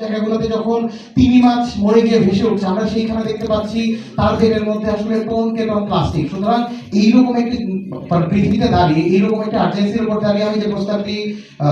জায়গাগুলোতে যখন তিমি মাছ মরে গিয়ে ভেসে উঠছে, আমরা সেইখানে দেখতে পাচ্ছি তার পেটের মধ্যে আসলে টন কে টন প্লাস্টিক সুতরাং এইরকম একটি পৃথিবীতে দাঁড়িয়ে এইরকম একটা আর্জেন্সির উপর দাঁড়িয়ে আমি যে প্রস্তাবটি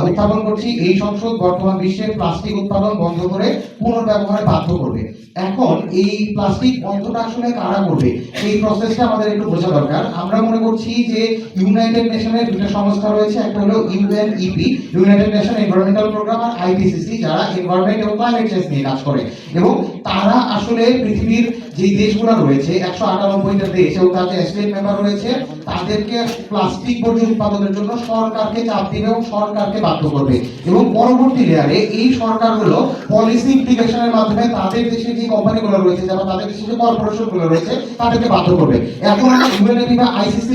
উত্থাপন করছি, এই সংসদ বর্তমান বিশ্বে প্লাস্টিক উৎপাদন বন্ধ করে পুনর্ব্যবহারে বাধ্য করবে। এখন এই প্লাস্টিক বন্ধটা আসলে কারা করবে? এই প্রসেসটা আমাদের একটু বোঝা দরকার। আমরা মনে করছি যে ইউনাইটেড নেশনের দুটো সংস্থা রয়েছে, একটা হলো UNEP United Nation Environmental Programme আর আইপিসিসি যারা এনভায়রনমেন্ট এবং ক্লাইমেট নিয়ে কাজ করে। এবং তারা আসলে পৃথিবীর যে দেশগুলো রয়েছে, একশো আটানব্বইটা দেশ এবং স্টেট মেম্বার রয়েছে, তাদেরকে প্লাস্টিক বর্জ্য উৎপাদনের জন্য সরকারকে চাপ এবং সরকারকে বাধ্য করবে। এবং পরবর্তী লেয়ারে এই সরকারগুলো পলিসি ইমপ্লিকেশনের মাধ্যমে তাদের দেশে যে কোম্পানিগুলো রয়েছে যারা তাদের দেশে যে কর্পোরেশনগুলো রয়েছে, তাদেরকে বাধ্য করবে। এখন আমরা বা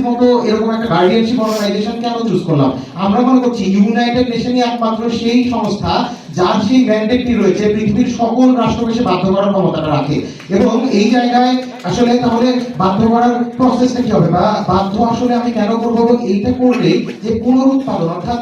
মতো এরকম একটা গার্ডিয়ানশিপ অর্গানাইজেশন কেন চুজ করলাম? আমরা মনে করছি ইউনাইটেড নেশনই একমাত্র সেই সংস্থা যার সেই ম্যান্ডেটটি রয়েছে, পৃথিবীর সকল রাষ্ট্রকে সে বাধ্য করার ক্ষমতাটা রাখে। এবং এই জায়গায় আসলে তাহলে বাধ্য করার প্রসেসটা কি হবে? বা বাধ্য আসলে আমি কেন করব? এইটা করলে যে পুনরুৎপাদন, অর্থাৎ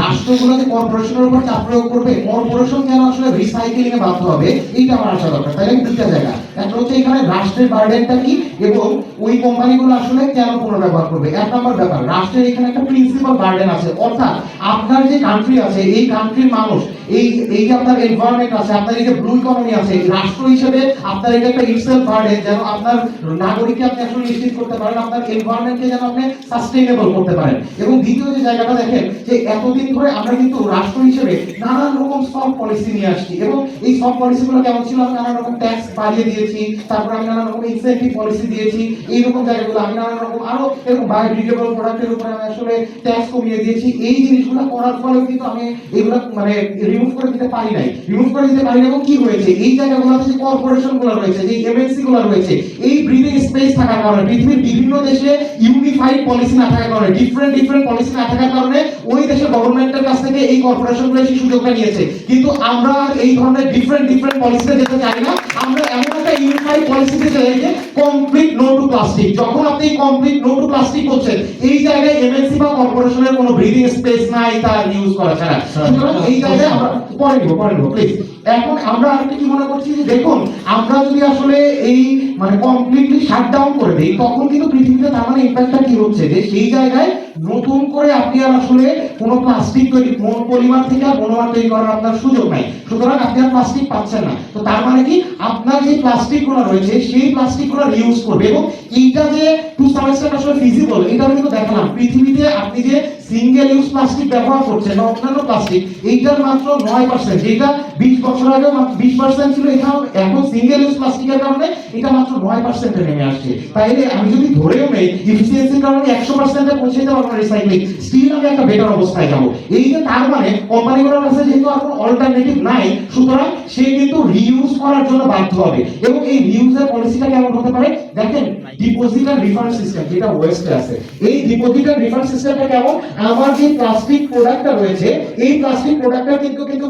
রাষ্ট্রগুলো যে কর্পোরেশনের উপর চাপ প্রয়োগ করবে কর্পোরেশন কেন আসলে রিসাইকেলিং এ বাধ্য হবে, এইটা আমার আসা দরকার। তাই দুইটা জায়গা। একটা হচ্ছে এখানে রাষ্ট্রের বার্ডেনটা কি এবং ওই কোম্পানিগুলো আসলে কেন পুনর্ব্যবহার করবে? এক নম্বর ব্যাপার, রাষ্ট্রের এখানে একটা প্রিন্সিপাল বার্ডেন আছে। অর্থাৎ আপনার যে কান্ট্রি আছে, এই কান্ট্রির মানুষ, এই এই যে আপনার এনভায়রনমেন্ট আছে, আপনার এই যে ব্লু ইকোনমি আছে, রাষ্ট্র হিসেবে আপনার এটা একটা ইটসেলফ বার্ডেন যেন আপনার নাগরিককে আপনি আসলে নিশ্চিত করতে পারেন, আপনার এনভায়রনমেন্টকে যেন আপনি সাস্টেইনেবল করতে পারেন। এবং দ্বিতীয় যে জায়গাটা দেখেন, যে এতদিন ধরে আমরা কিন্তু রাষ্ট্র হিসেবে নানান রকম সব পলিসি নিয়ে আসছি এবং এই সব পলিসিগুলো কেমন ছিল? আমি নানান রকম ট্যাক্স বাড়িয়ে দিয়েছি, তারপর আমি নানান রকম ইনসেন্টিভ পলিসি দিয়েছি, এইরকম জায়গাগুলো আমি নানান রকম আরও এরকম বায়োডিগ্রেডেবল প্রোডাক্টের উপরে আমি আসলে ট্যাক্স কমিয়ে দিয়েছি। এই জিনিসগুলো করার ফলে কিন্তু আমি এগুলো মানে রিমুভ করে দিতে পারি নাই। রিমুভ করে দিতে পারি এবং কি হয়েছে? এই জায়গাগুলোতে যে কর্পোরেশনগুলো রয়েছে, যে এমএনসি গুলো রয়েছে, এই ব্রিদিং স্পেস থাকার কারণে, পৃথিবীর বিভিন্ন দেশে ইউনিফাইড পলিসি না থাকার কারণে ডিফারেন্ট ডিফারেন্ট পলিসি না থাকার কারণে ওই দেশের গভর্নমেন্টের কাছ থেকে এই কর্পোরেশনগুলো সেই সুযোগটা নিয়েছে। কিন্তু আমরা এই ধরনের ডিফারেন্ট ডিফারেন্ট পলিসিতে যেতে চাই না। আমরা এমন একটা ইউনিফাইড পলিসিতে যে কমপ্লিট নো টু প্লাস্টিক যখন আপনি কমপ্লিট নো টু প্লাস্টিক করছেন এই জায়গায় এমএনসি বা কর্পোরেশনের কোনো ব্রিদিং স্পেস নাই তার ইউজ করা ছাড়া। সুতরাং এই জায়গায় আমরা পরে নিব পরে নিব প্লিজ এখন আমরা আরেকটা কি মনে করছি যে দেখুন আমরা যদি আসলে এই মানে কমপ্লিটলি শাট ডাউন করে দিই তখন কিন্তু পৃথিবীতে তার মানে ইম্প্যাক্টটা কি হচ্ছে? যে সেই জায়গায় নতুন করে আপনি আর আসলে কোনো প্লাস্টিক তৈরি, কোন পরিমাণ থেকে আর মনোমার তৈরি করার আপনার সুযোগ নাই। সুতরাং আপনি আর প্লাস্টিক পাচ্ছেন না। তো তার মানে কি? আপনার যে প্লাস্টিকগুলো রয়েছে, সেই প্লাস্টিকগুলো রিউজ করবে এবং এইটা যে টু সাম আসলে ফিজিবল এটা আমি কিন্তু দেখালাম। পৃথিবীতে আপনি যে সিঙ্গেল ইউজ প্লাস্টিক ব্যবহার করছেন বা অন্যান্য প্লাস্টিক এইটার মাত্র নয় পার্সেন্ট যেটা বিশ বছর আগে বিশ পার্সেন্ট ছিল এটা এখন সিঙ্গেল ইউজ প্লাস্টিকের কারণে এটা মাত্র নয় পার্সেন্টে নেমে আসছে। তাইলে আমি যদি ধরেও নেই ইফিসিয়েন্সির কারণে একশো পার্সেন্টে পৌঁছে যেতে পারব রিসাইক্লিং স্টিল আমি একটা বেটার অবস্থায় যাব। এই যে তার মানে কোম্পানিগুলোর কাছে যেহেতু কোনো অল্টারনেটিভ নাই, সুতরাং সে কিন্তু রিউজ করার জন্য বাধ্য হবে। এবং এই রিইউজের পলিসিটা কেমন হতে পারে? দেখেন ডিপোজিট আর রিফান্ড সিস্টেম যেটা ওয়েস্টে আছে, এই ডিপোজিট আর রিফান্ড সিস্টেমটা কেমন? আমার যে প্লাস্টিক প্রোডাক্টটা রয়েছে, এই প্লাস্টিক প্রোডাক্টটা কিন্তু কিন্তু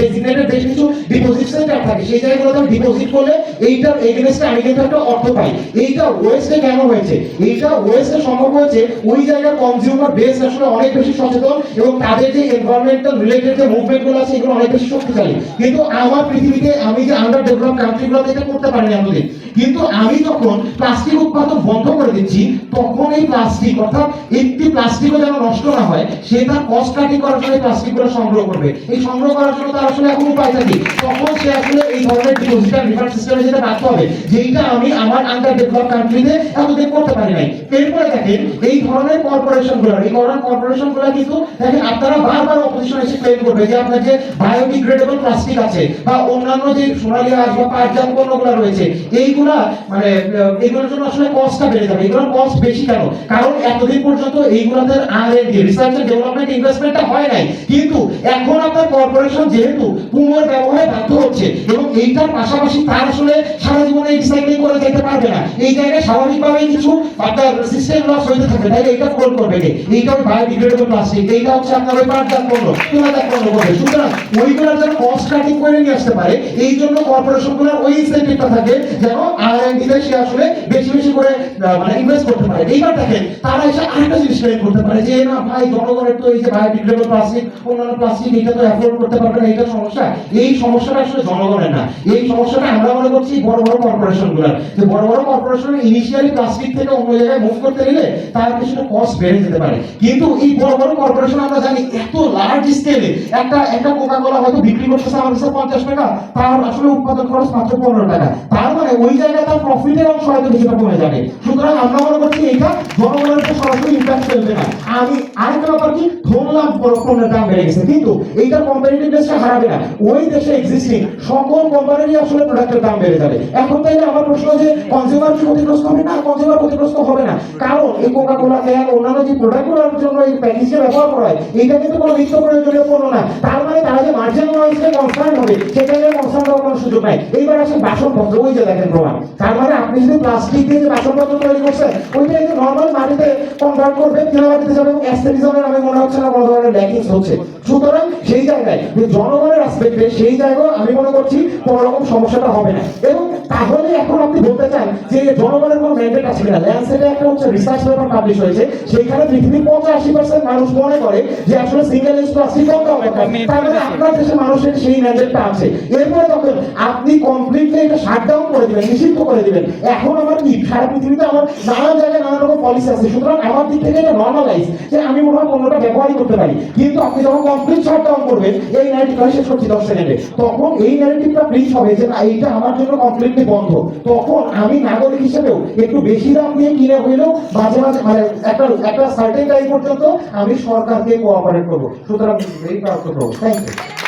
ডেজিগনেটেড বেশ কিছু ডিপোজিট সেন্টার থাকে। সেই জায়গাগুলোতে আমি ডিপোজিট করলে এইটার এগেনস্টে আমি কিন্তু একটা অর্থ পাই। এইটা ওয়েস্টে কেন হয়েছে? এইটা ওয়েস্টে সম্ভব হয়েছে ওই জায়গার কনজিউমার বেস আসলে অনেক বেশি সচেতন এবং তাদের যে এনভায়রনমেন্টাল রিলেটেড যে মুভমেন্টগুলো আছে, এগুলো অনেক বেশি শক্তিশালী। কিন্তু আমার পৃথিবীতে আমি যে আন্ডার ডেভেলপ কান্ট্রিগুলোতে এটা করতে পারিনি এতদিন, কিন্তু আমি যখন প্লাস্টিক উৎপাদন বন্ধ করে দিচ্ছি, তখন এই প্লাস্টিক অর্থাৎ একটি প্লাস্টিকও যেন নষ্ট না হয়, সে তার কস্ট কাটিং করার জন্য প্লাস্টিকগুলো সংগ্রহ করবে। এই সংগ্রহ করার জন্য তার আসলে এখন উপায় থাকে। তখন সে আসলে এই ধরনের রিফান্ড সিস্টেমে বাধ্য হবে আমি আমার আন্ডার ডেভেলপ কান্ট্রিতে এতদিন করতে পারি নাই। এরপরে দেখেন এই ধরনের এই ধরনের কিন্তু দেখেন আপনারা বারবার অপোজিশন এসে ক্লেম করবে যে আপনার যে বায়োডিগ্রেডেবল প্লাস্টিক আছে বা অন্যান্য যে বা পণ্যগুলো রয়েছে এইগুলা মানে আহ, এগুলোর জন্য আসলে কস্টটা বেড়ে যাবে। এগুলোর কস্ট বেশি কেন? কারণ এতদিন পর্যন্ত এইগুলোতে আর রিসার্চ ডেভেলপমেন্ট ইনভেস্টমেন্টটা হয় নাই। কিন্তু এখন আপনার কর্পোরেশন যেহেতু পুনর্ব্যবহারে বাধ্য হচ্ছে এবং এইটার পাশাপাশি তার আসলে সারা জীবনে রিসাইক্লিং করে যেতে পারবে না। এই জায়গায় স্বাভাবিকভাবেই কিছু আপনার সিস্টেম লস হইতে থাকবে তাই এইটা ফোন করবে কে? এইটা বায়োডিগ্রেডেবল প্লাস্টিক এইটা হচ্ছে আপনার ওই পাটজাত পণ্য, তুলাজাত পণ্য করবে সুতরাং ওইগুলোর যেন কস্ট কাটিং করে নিয়ে আসতে পারে, এই জন্য কর্পোরেশনগুলোর ওই ইনসেন্টিভটা থাকে যেন আর এন্ড তে সে আসলে বেশি বেশি করে মানে ইনভেস্ট করতে পারে। এইবার দেখেন, তারা এসে আরেকটা জিনিস করতে পারে যে, না ভাই, জনগণের তো এই যে বায়োডিগ্রেডেবল প্লাস্টিক অন্যান্য প্লাস্টিক এটা তো অ্যাফোর্ড করতে পারবে না এটা সমস্যা। এই সমস্যাটা আসলে জনগণের না। এই সমস্যাটা আমরা মনে করছি বড় বড় কর্পোরেশনগুলার। যে বড় বড় কর্পোরেশন ইনিশিয়ালি প্লাস্টিক থেকে অন্য জায়গায় মুভ করতে গেলে তার কিছুটা কস্ট বেড়ে যেতে পারে। কিন্তু এই বড় বড় কর্পোরেশন আমরা জানি এত লার্জ স্কেলে একটা একটা কোকা কোলা হয়তো বিক্রি করতেছে আমার কাছে পঞ্চাশ টাকা, তার আসলে উৎপাদন খরচ মাত্র পনেরো টাকা। তার মানে ওই জায়গায় তার প্রফিটের অংশ হয়তো কিছুটা কমে যাবে। সুতরাং আমরা মনে করছি এইটা জনগণের উপর সরাসরি ইম্প্যাক্ট ফেলবে না। আমি আরেকটা ব্যাপার কি, ধরলাম পণ্যের দাম বেড়ে গেছে। কিন্তু এইটা কম্পারিটিভনেসটা হারাবে না। ওই দেশে এক্সিস্টিং সকল কোম্পানিরই আসলে প্রোডাক্টের দাম বেড়ে যাবে। এখন তাইলে আমার প্রশ্ন যে কনজিউমার ক্ষতিগ্রস্ত হবে না? কনজিউমার ক্ষতিগ্রস্ত হবে না। কারণ এই কোকা কোলা ক্যান অন্যান্য যে প্রোডাক্টগুলোর জন্য এই প্যাকেজে ব্যবহার করা হয় এইটা কিন্তু কোনো নিত্য প্রয়োজনীয় পণ্য না। তার মানে তারা যে মার্জিন ওয়াইজে কনসার্ন হবে সেটা নিয়ে কনসার্ন হওয়ার কোনো সুযোগ নাই। এইবার আসেন বাসনপত্র, ওই যে দেখেন প্রমাণ। তার মানে আপনি যদি প্লাস্টিক দিয়ে যে বাসনপত্র তৈরি করছেন, ওইটা এই নর্মাল মাটিতে কনভার্ট করবে কিলোমাটিতে যাবে এবং অ্যাস্থেটিজমের আমি মনে হচ্ছে না, কোনো ধরনের ল্যাকিংস হচ্ছে। সুতরাং সেই জায়গায়, যে জনগণের আসপেক্টে সেই জায়গায় আমি মনে করছি কোনো রকম সমস্যাটা হবে না। এবং তাহলে এখন আপনি বলতে চান যে জনগণের কোনো ম্যান্ডেট আছে কিনা? ল্যান্ডসেটে একটা হচ্ছে রিসার্চ পেপার পাবলিশ হয়েছে। সেখানে পৃথিবীর পঁচাশি পার্সেন্ট মানুষ মনে করে যে আসলে সিঙ্গেল ইউজ প্লাস্টিক তার মানে আপনার দেশে মানুষের সেই ম্যান্ডেটটা আছে। এরপরে তখন আপনি কমপ্লিটলি এটা শাট ডাউন করে দিবেন নিষিদ্ধ করে দিবেন। এখন আমার কি? সারা পৃথিবীতে আমার নানান জায়গায় নানা রকম পলিসি আছে। সুতরাং আমার দিক থেকে এটা নর্মালাইজ যে আমি মনে হয় পণ্যটা ব্যবহারই করতে পারি। কিন্তু আপনি যখন কমপ্লিট শাট ডাউন করবেন এই ন্যারেটিভটা শেষ করছি দশ সেকেন্ডে। তখন এই ন্যারেটিভটা প্লিজ হবে যে না, এইটা আমার জন্য কমপ্লিটলি বন্ধ। তখন আমি নাগরিক হিসেবেও একটু বেশি দাম দিয়ে কিনে হইলেও মাঝে মাঝে মানে একটা একটা সার্টেন টাইম পর্যন্ত আমি সরকারকে কোঅপারেট করব। সুতরাং এই প্রাপ্ত করব। Thank you